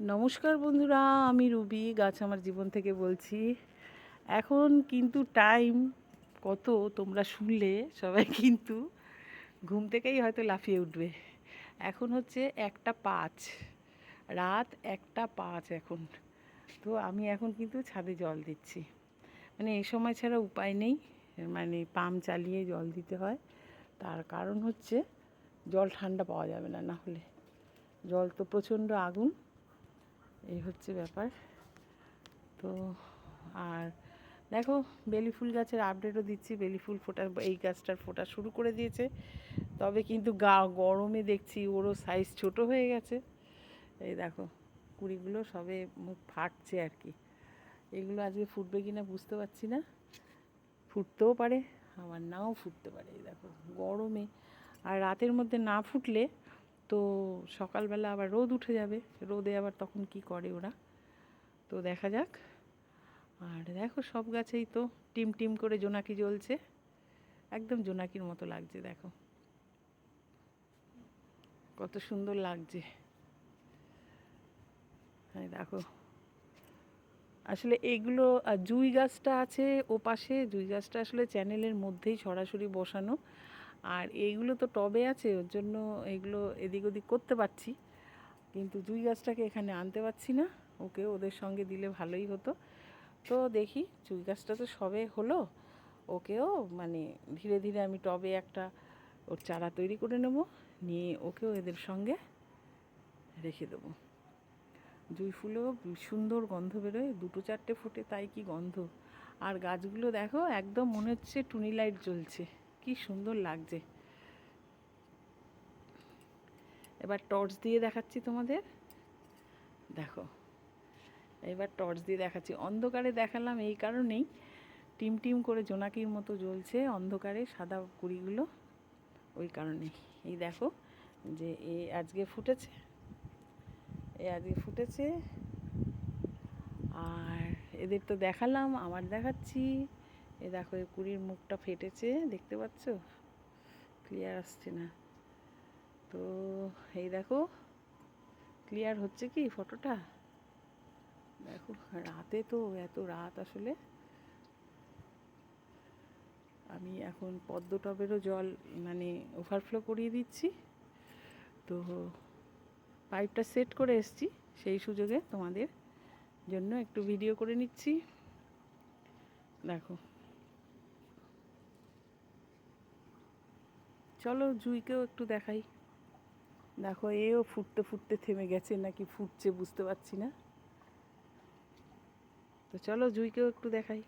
নমস্কার বন্ধুরা, আমি রুবি, গাছ আমার জীবন থেকে বলছি। এখন কিন্তু টাইম কত তোমরা শুনলে, সবাই কিন্তু ঘুম থেকেই হয়তো লাফিয়ে উঠবে। এখন হচ্ছে একটা পাঁচ, রাত একটা পাঁচ এখন। তো আমি এখন কিন্তু ছাদে জল দিচ্ছি। মানে এই সময় ছাড়া উপায় নেই মানে পাম্প চালিয়ে জল দিতে হয়। তার কারণ হচ্ছে জল ঠান্ডা পাওয়া যাবে না না হলে। জল তো প্রচণ্ড আগুন। এই হচ্ছে ব্যাপার। তো আর দেখো, বেলি ফুল গাছের আপডেটও দিচ্ছি। বেলি ফুল ফোটা, এই গাছটার ফোটা শুরু করে দিয়েছে। তবে কিন্তু গা গরমে দেখছি ওরও সাইজ ছোট হয়ে গেছে। এই দেখো, কুড়িগুলো সবে মুখ ফাটছে আর কি। এগুলো আজকে ফুটবে কি না বুঝতে পারছি না। ফুটতেও পারে, আবার নাও ফুটতে পারে। এই দেখো, গরমে। আর রাতের মধ্যে না ফুটলে তো সকালবেলা আবার রোদ উঠে যাবে। রোদে আবার তখন কি করে ওরা? তো দেখা যাক। আর দেখো সব গাছেই তো টিম টিম করে জোনাকি জ্বলছে। একদম জোনাকির মতো লাগছে, দেখো। কত সুন্দর লাগছে। হ্যাঁ দেখো। আসলে এগুলো জুই গাছটা আছে ও পাশে জুই গাছটা আসলে চ্যানেলের মধ্যেই সরাসরি বসানো। আর এইগুলো তো টবে আছে, ওর জন্য এগুলো এদিক ওদিক করতে পারছি। কিন্তু জুই গাছটাকে এখানে আনতে পারছি না, ওকে ওদের সঙ্গে দিলে ভালোই হতো। তো দেখি, জুই গাছটা তো সবে হলো, ওকেও মানে ধীরে ধীরে আমি টবে একটা ওর চারা তৈরি করে নেব, নিয়ে ওকেও এদের সঙ্গে রেখে দেবো। জুই ফুলেও সুন্দর গন্ধ বেরোয়, দুটো চারটে ফুটে তাই কি গন্ধ। আর গাছগুলো দেখো, একদম মনে হচ্ছে টুনি লাইট জ্বলছে। কি সুন্দর লাগছে। এবার টর্চ দিয়ে দেখাচ্ছি তোমাদের। দেখো, এবার টর্চ দিয়ে দেখাচ্ছি। অন্ধকারে দেখালাম এই কারণেই। টিম টিম করে জোনাকির মতো জ্বলছে অন্ধকারে, সাদা কুড়িগুলো ওই কারণেই। এই দেখো যে এ আজকে ফুটেছে। এ আজকে ফুটেছে। আর এদের তো দেখালাম আমার দেখাচ্ছি। এ দেখো, এই কুড়ির মুখটা ফেটেছে, দেখতে পাচ্ছ? ক্লিয়ার আসছে না। তো এই দেখো ক্লিয়ার হচ্ছে কি ফটোটা? দেখো, রাতে তো এত রাত আসলে। আমি এখন পদ্ম টবেরও জল মানে ওভারফ্লো করিয়ে দিচ্ছি। তো পাইপটা সেট করে এসছি, সেই সুযোগে তোমাদের জন্য একটু ভিডিও করে নিচ্ছি। দেখো। চলো জুইকেও একটু দেখাই। দেখো, এও ফুটতে ফুটতে থেমে গেছে, নাকি ফুটছে বুঝতে পারছি না। তো চলো জুইকেও একটু দেখাই।